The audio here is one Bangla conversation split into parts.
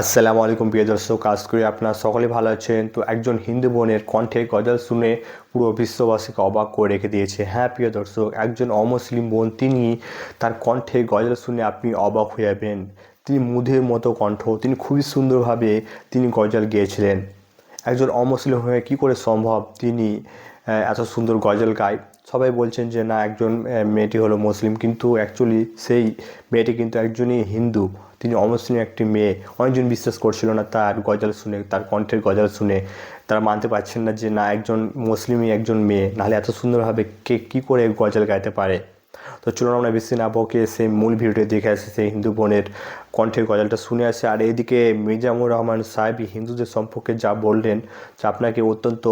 আসসালামু আলাইকুম, প্রিয় দর্শক। আজ করি আপনারা সকলে ভালো আছেন। তো একজন হিন্দু বোনের কণ্ঠে গজল শুনে পুরো বিশ্ববাসীকে অবাক করে রেখে দিয়েছে। হ্যাঁ প্রিয় দর্শক, একজন অমুসলিম বোন, তিনি তার কণ্ঠে গজল শুনে আপনি অবাক হয়ে যাবেন। তিনি মুধের মতো কণ্ঠ, তিনি খুবই সুন্দরভাবে তিনি গজল গেয়েছিলেন। একজন অমুসলিম হয়ে কী করে সম্ভব? তিনি এত সুন্দর গজল গায়। সবাই বলছেন যে, না, একজন মেয়েটি হলো মুসলিম। কিন্তু অ্যাকচুয়ালি সেই মেয়েটি কিন্তু একজনই হিন্দু। তিনি অমুসলিম একটি মেয়ে। অনেকজন বিশ্বাস করছিল না তার গজল শুনে, তার কণ্ঠের গজল শুনে। তারা মানতে পারছেন না যে, না, একজন মুসলিমই একজন মেয়ে। নাহলে এত সুন্দরভাবে কে কী করে গজল গাইতে পারে? তো চলুন আমরা বেশি না বকে সেই মূল ভিডিওটি দেখে আসি সেই হিন্দু বোনের কণ্ঠের গজলটা শুনে আসে। আর এদিকে মির্জামুর রহমান সাহেব হিন্দুদের সম্পর্কে যা বললেন, যা আপনাকে অত্যন্ত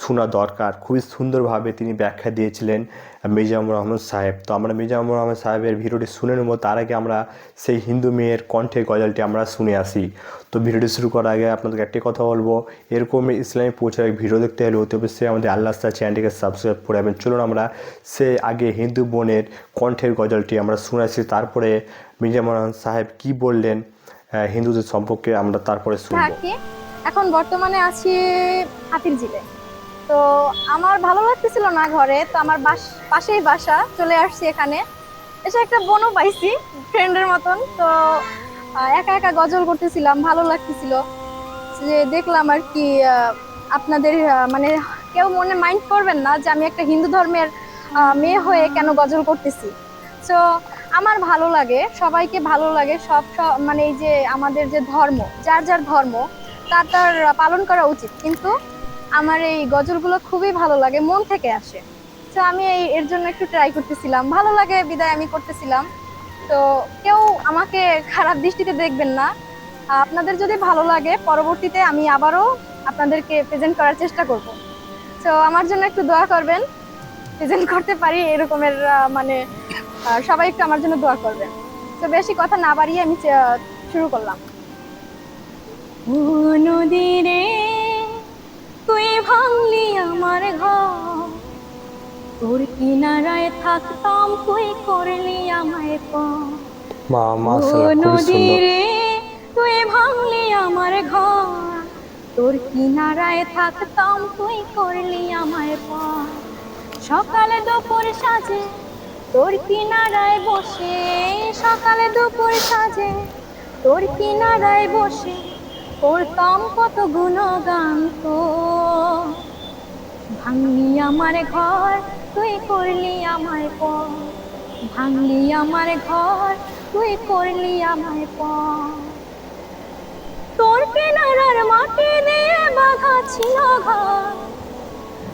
শোনা দরকার, খুবই সুন্দরভাবে তিনি ব্যাখ্যা দিয়েছিলেন মির্জামুর রহমান সাহেব। তো আমরা মির্জামুর রহমান সাহেবের ভিডিওটি শুনে নেব। তার আগে আমরা সেই হিন্দু মেয়ের কণ্ঠের গজলটি আমরা শুনে আসি। তো ভিডিওটি শুরু করার আগে আপনাদেরকে একটি কথা বলব, এরকম ইসলামী পৌঁছার ভিডিও দেখতে হলে অতি অবশ্যই আমাদের আল্লাহ চ্যানেলটিকে সাবস্ক্রাইব করে যাবেন চলুন আমরা সে আগে হিন্দু বোনের কণ্ঠের গজলটি আমরা শুনে আসি, তারপরে মির্জামুর রহমান সাহেব কি বললেন হিন্দুদের সম্পর্কে আমরা তারপরে শুনব। থাকি এখন বর্তমানে আছি হাতির জিলে তো আমার ভালো লাগতেছিল না ঘরে, তো আমার বাস, পাশেই বাসা, চলে আসছি এখানে। এসে একটা বনও পাইছি, ফ্রেন্ডের মতন। তো একা একা গজল করতেছিলাম, ভালো লাগতেছিল। যে দেখলাম আর কি আপনাদের মানে কেউ মনে মাইন্ড করবেন না যে আমি একটা হিন্দু ধর্মের মেয়ে হয়ে কেন গজল করতেছি। তো আমার ভালো লাগে, সবাইকে ভালো লাগে, সব মানে এই যে আমাদের যে ধর্ম, যার যার ধর্ম, তার তার পালন করা উচিত। কিন্তু আমার এই গজলগুলো খুবই ভালো লাগে, মন থেকে আসে। তো আমি এই, এর জন্য একটু ট্রাই করতেছিলাম। ভালো লাগে, বিদায় আমি করতেছিলাম। তো কেউ আমাকে খারাপ দৃষ্টিতে দেখবেন না। আপনাদের যদি ভালো লাগে, পরবর্তীতে আমি আবারও আপনাদেরকে প্রেজেন্ট করার চেষ্টা করব। তো আমার জন্য একটু দোয়া করবেন। প্রেজেন্ট করতে পারি এরকমের মানে সবাই একটু আমার জন্য দোয়া করবেন। তো বেশি কথা না বাড়িয়ে আমি শুরু করলাম। নদীরে তুই ভাঙলি আমার ঘর। তোর কিনারায় থাকতাম তুই করলি আমায় মা নদীরে তুই ভাঙলি আমার ঘর। তোর কিনারায় থাকতাম তুই করলি আমায় পর। সকালে দুপুর সাজে তোর কিনারায় বসে সকালে দুপুর সাজে। তোর কিনারায় বসে করতাম কত গুণগান তো ভাঙলি আমার ঘর, তুই করলি আমায় পর ভাঙলি আমার ঘর, তুই করলি আমায় পর তোর কিনারার মাটি দিয়ে বাঁধা ছিল ঘর।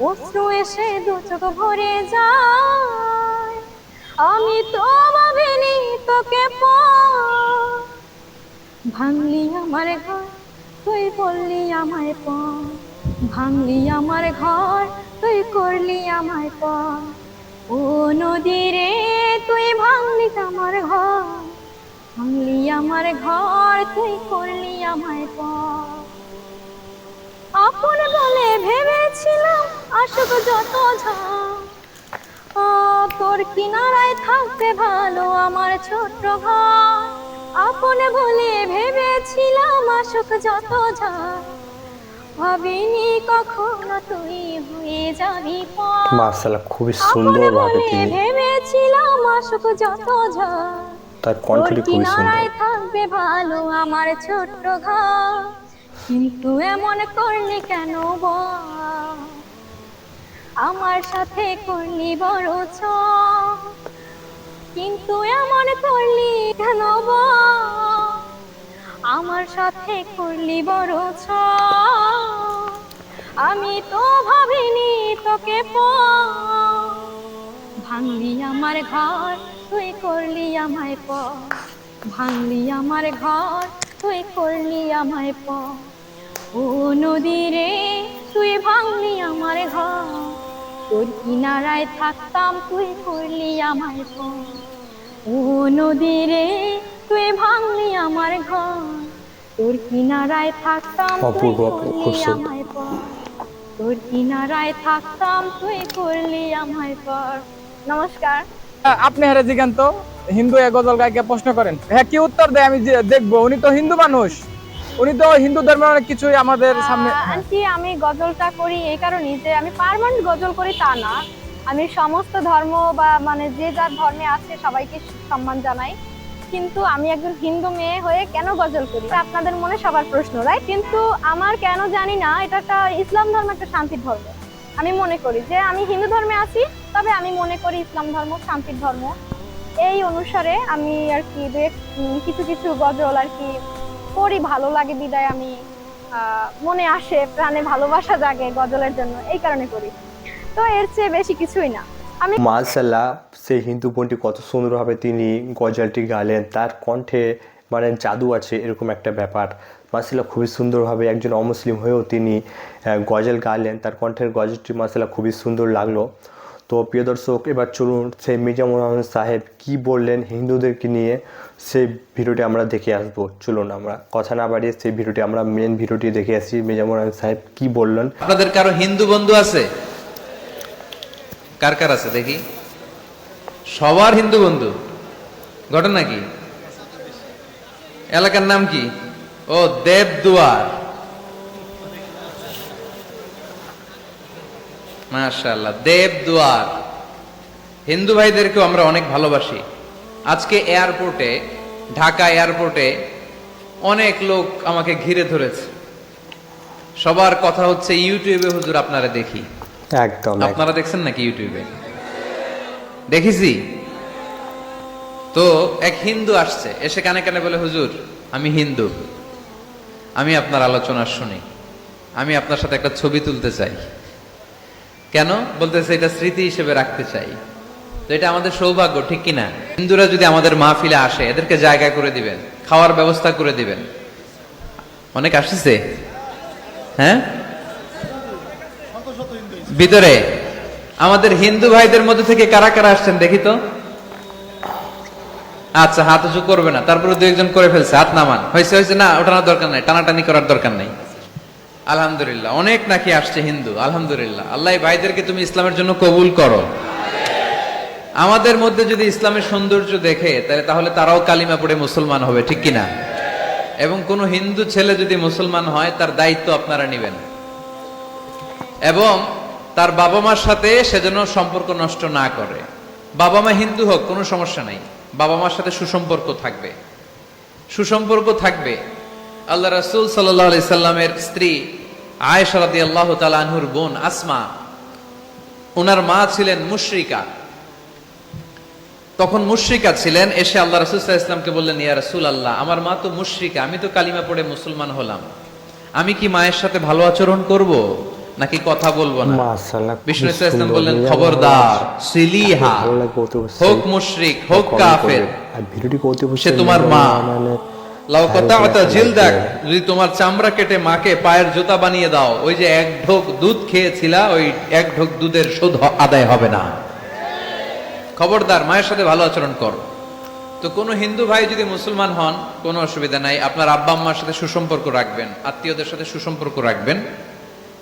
অশ্রু এসে দু চোখ ভরে যায়। আমি তো ভাবিনি তোকে ভাঙলি আমার ঘর, তুই বললি আমায় পর ভাঙলি আমার ঘর, তুই করলি আমায় পর ও নদীরে তুই ভাঙলি আমার ঘর। ভাঙলি আমার ঘর, তুই করলি আমায় পর আপন বলে ভেবেছিলাম আসুক যত তোর কিনারায় থাকতে ভালো আমার ছোট্ট ঘর আপন বলে ভেবেছিলাম আসুক যত ঝড় ভাবিনি কখনো তুই হয়ে যাবি মাশাআল্লাহ খুবই আপন সুন্দরভাবে বলে তিনি ভেবেছিলাম আসুক যত ঝড় তার কণ্ঠটি খুবই সুন্দর। থাকবে ভালো আমার ছোট্ট ঘর কিন্তু এমন করলি কেন বল? আমার সাথে করলি বড় ছ- কিন্তু এমন করলি কেন? আমার সাথে করলি বড় ছ- আমি তো ভাবিনি তোকে ভাঙলি আমার ঘর, তুই করলি আমায় প ভাঙলি আমার ঘর, তুই করলি আমায় পর ও নদী রে আমার ঘর। তোর কিনারায় থাকতাম তুই করলি আমার পর ও নদী রে তুই ভাঙলি আমার ঘর। তোর কিনারায় থাকতাম তুই করলি সুন্দর। পর। তোর কিনারায় থাকতাম তুই করলি আমায় পর। নমস্কার। আপনি হেরে জিজ্ঞান তো হিন্দু এ গজল গায়কে প্রশ্ন করেন। হ্যাঁ কি উত্তর দেয়? আমি যে- দেখব উনি তো হিন্দু মানুষ। উনি তো হিন্দু ধর্মের অনেক কিছুই আমাদের সামনে। আন্টি আমি গজলটা করি এই কারণেই যে আমি পারমানেন্ট গজল করি তা না। আমি সমস্ত ধর্ম বা মানে যে যার ধর্মে আছে সবাইকে সম্মান জানাই। কিন্তু আমি একজন হিন্দু মেয়ে হয়ে কেন গজল করি? আপনাদের মনে সবার প্রশ্ন রাইট কিন্তু আমার কেন জানি না এটা একটা ইসলাম ধর্ম একটা শান্তির ধর্ম। আমি মনে করি যে আমি হিন্দু ধর্মে আছি তবে আমি মনে করি ইসলাম ধর্ম শান্তির ধর্ম। এই অনুসারে আমি আর কি কিছু কিছু গজল আর কি করি ভালো লাগে বিদায় আমি মনে আসে, প্রাণে ভালোবাসা জাগে গজলের জন্য, এই কারণে করি। তো এর চেয়ে বেশি কিছুই না। আমি মার্শাল্লাহ সেই হিন্দু বোনটি কত সুন্দরভাবে তিনি গজলটি গালেন, তার কণ্ঠে মানে জাদু আছে এরকম একটা ব্যাপার। মার্শাল্লাহ খুবই সুন্দরভাবে একজন অমুসলিম হয়েও তিনি গজল গাইলেন তার কণ্ঠের গজলটি মার্শাল্লাহ খুবই সুন্দর লাগল। তো প্রিয় দর্শক, এবার চলুন সেই মির্জামুর রহমান সাহেব কি বললেন হিন্দুদেরকে নিয়ে, সেই ভিডিওটি আমরা দেখে আসব। চলুন আমরা কথা না বাড়িয়ে সেই ভিডিওটি, আমরা মেন ভিডিওটি দেখে আসি। মির্জামুর রহমান সাহেব কি বললেন? আপনাদের কারও হিন্দু বন্ধু আছে? কার কার আছে দেখি? সবার হিন্দু বন্ধু। ঘটনা কি? এলাকার নাম কি? ও দেবদুয়ার। মাশাআল্লাহ দেবদুয়ার হিন্দু ভাইদেরকেও আমরা অনেক ভালোবাসি। আজকে এয়ারপোর্টে ঢাকা এয়ারপোর্টে অনেক লোক আমাকে ঘিরে ধরেছে। সবার কথা হচ্ছে ইউটিউবে হুজুর আপনারা দেখি। একদম। আপনারা দেখছেন নাকি ইউটিউবে? দেখেছি। তো এক হিন্দু আসছে এসে কানে কানে বলে হুজুর আমি হিন্দু। আমি আপনার আলোচনা শুনি। আমি আপনার সাথে একটা ছবি তুলতে চাই। কেন? বলতেছে, এটা স্মৃতি হিসেবে রাখতে চাই। তো এটা আমাদের সৌভাগ্য, ঠিক কিনা? হিন্দুরা যদি আমাদের মাহফিলে আসে, এদেরকে জায়গা করে দিবেন, খাওয়ার ব্যবস্থা করে দিবেন। অনেক আসছে? হ্যাঁ? ভিতরে। আমাদের হিন্দু ভাইদের মধ্যে থেকে কারা কারা আসছেন দেখি তো? আচ্ছা হাত উঁচু করবে না। তারপরে দু একজন করে ফেলছে, হাত নামান। হয়েছে হয়েছে, না, ওঠানোর দরকার নাই, টানাটানি করার দরকার নাই। আলহামদুলিল্লাহ, অনেক নাকি আসছে হিন্দু, আলহামদুলিল্লাহ। আল্লাহ ভাইদেরকে তুমি ইসলামের জন্য কবুল করো। আমাদের মধ্যে যদি ইসলামের সৌন্দর্য দেখে, তাহলে তাহলে তারাও কালিমা পড়ে মুসলমান হবে, ঠিক কিনা? এবং কোন হিন্দু ছেলে যদি মুসলমান হয়, তার দায়িত্ব আপনারা নেবেন। এবং তার বাবা মার সাথে সেজন্য সম্পর্ক নষ্ট না করে। বাবা মা হিন্দু হোক, কোনো সমস্যা নাই। বাবা মার সাথে সুসম্পর্ক থাকবে। সুসম্পর্ক থাকবে। আল্লাহ রাসূল আলাইহি সাল্লামের স্ত্রী আয়েশা রাদিয়াল্লাহু তাআলা আনহুর বোন আসমা ওনার মা ছিলেন মুশরিকা তখন মুশরিকা ছিলেন এসে আল্লাহ রাসূল ইসলামকে বললেন ইয়া রাসূল আল্লাহ আমার মা তো মুশরিকা আমি তো কালিমা পড়ে মুসলমান হলাম আমি কি মায়ের সাথে ভালো আচরণ করব নাকি কথা বলব না বিষ্ণু ইসলাম বললেন খবরদার সিলিহা। হোক মুশরিক হোক কাফের সে তোমার মা। যদি তোমার চামড়া কেটে মাকে পায়ের জুতা বানিয়ে দাও ওই যে এক ঢোক দুধ খেয়েছিলা ওই এক ঢোক দুধের শোধ আদায় হবে না। খবরদার মায়ের সাথে ভালো আচরণ করো। তো কোনো হিন্দু ভাই যদি মুসলমান হন কোনো অসুবিধা নাই আপনার আব্বা আম্মার সাথে সুসম্পর্ক রাখবেন আত্মীয়দের সাথে সুসম্পর্ক রাখবেন।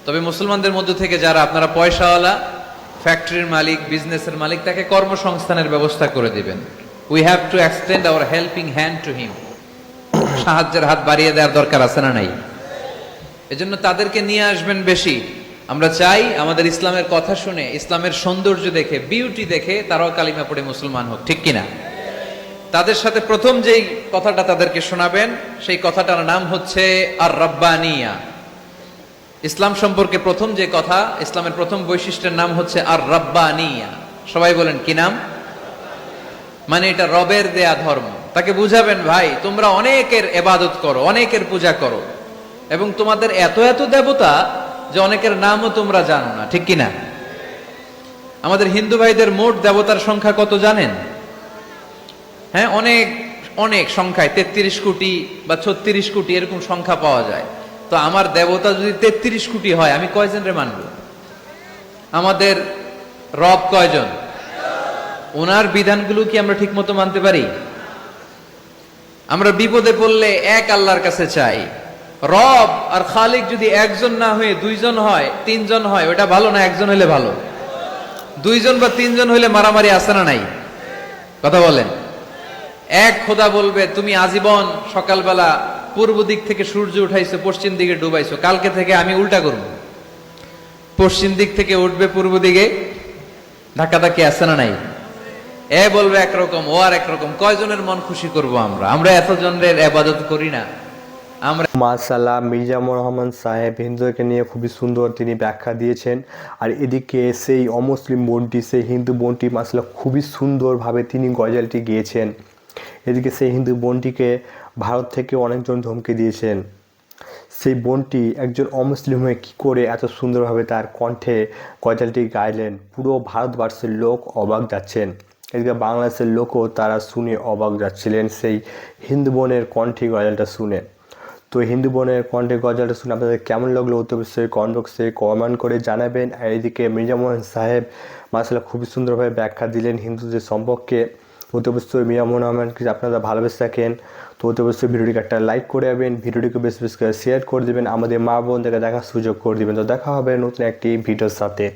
তবে মুসলমানদের মধ্যে থেকে যারা আপনারা পয়সাওয়ালা ফ্যাক্টরির মালিক বিজনেসের মালিক তাকে কর্মসংস্থানের ব্যবস্থা করে দিবেন। We have to extend our helping hand to him সাহায্যের হাত বাড়িয়ে দেওয়ার দরকার আছে না নাই? এজন্য তাদেরকে নিয়ে আসবেন বেশি। আমরা চাই আমাদের ইসলামের কথা শুনে, ইসলামের সৌন্দর্য দেখে বিউটি দেখে তারাও কালিমা পড়ে মুসলমান হোক, ঠিক কিনা? তাদের সাথে প্রথম যেই কথাটা তাদেরকে শোনাবেন, সেই কথাটার নাম হচ্ছে আর রব্বানিয়া ইসলাম সম্পর্কে প্রথম যে কথা, ইসলামের প্রথম বৈশিষ্ট্যের নাম হচ্ছে আর রব্বানিয়া সবাই বলেন, কি নাম? মানে এটা রবের দেয়া ধর্ম। তাকে বুঝাবেন, ভাই, তোমরা অনেকের এবাদত করো, অনেকের পূজা করো এবং তোমাদের এত এত দেবতা যে অনেকের নামও তোমরা জানো না, ঠিক কিনা? আমাদের হিন্দু ভাইদের মোট দেবতার সংখ্যা কত জানেন? হ্যাঁ অনেক অনেক সংখ্যায়, তেত্রিশ কোটি বা ছত্রিশ কোটি এরকম সংখ্যা পাওয়া যায়। তো আমার দেবতা যদি তেত্রিশ কোটি হয়, আমি কয়জন রে মানব? আমাদের রব কয়জন? ওনার বিধানগুলো কি আমরা ঠিকমতো মানতে পারি? আমরা বিপদে পড়লে এক আল্লাহর কাছে চাই। রব আর খালিক যদি একজন না হয়ে দুইজন হয়, তিনজন হয়, ওটা ভালো না একজন হলে ভালো? দুইজন বা তিনজন হলে মারামারি আসে না নাই? কথা বলেন। এক খোদা বলবে, তুমি আজীবন সকালবেলা পূর্ব দিক থেকে সূর্য উঠাইছো, পশ্চিম দিকে ডুবাইছো, কালকে থেকে আমি উল্টা করব। পশ্চিম দিক থেকে উঠবে পূর্ব দিকে? ধাক্কা ধাক্কি আসে না নাই? এ বলবে একরকম, ও আর একরকম, কয়জনের মন খুশি করব আমরা? আমরা এতজনের আবাদত করি না। আমরা মাসাল্লাহ মির্জামুর রহমান সাহেব হিন্দুকে নিয়ে খুবই সুন্দর তিনি ব্যাখ্যা দিয়েছেন। আর এদিকে সেই অমুসলিম বোনটি, সেই হিন্দু বোনটি মাসাল্লাহ খুবই সুন্দরভাবে তিনি গজালটি গিয়েছেন। এদিকে সেই হিন্দু বোনটিকে ভারত থেকে অনেকজন ধমকে দিয়েছেন। সেই বোনটি একজন অমুসলিম হয়ে কী করে এত সুন্দরভাবে তার কণ্ঠে গজলটি গাইলেন? পুরো ভারতবর্ষের লোক অবাক যাচ্ছেন। এদিকে বাংলাদেশের লোকও তারা শুনে অবাক যাচ্ছিলেন, সেই হিন্দু বোনের কণ্ঠে গজলটা শুনে। তো হিন্দু বোনের কণ্ঠে গজলটা শুনে আপনাদের কেমন লাগল? অতি অবশ্যই কমেন্ট বক্সে কমেন্ট করে জানাবেন। আর এদিকে মির্জামোহন সাহেব মাসালা খুবই সুন্দরভাবে ব্যাখ্যা দিলেন হিন্দুদের সম্পর্কে। অতি অবশ্যই মিরামোহন রহমানকে আপনারা ভালোবেসে থাকেন? তো অতি অবশ্যই ভিডিওটিকে একটা লাইক করে যাবেন ভিডিওটিকে বেশ বেশ করে শেয়ার করে দেবেন। আমাদের মা বোনদেরকে দেখার সুযোগ করে দেবেন। তো দেখা হবে নতুন একটি ভিডিওর সাথে।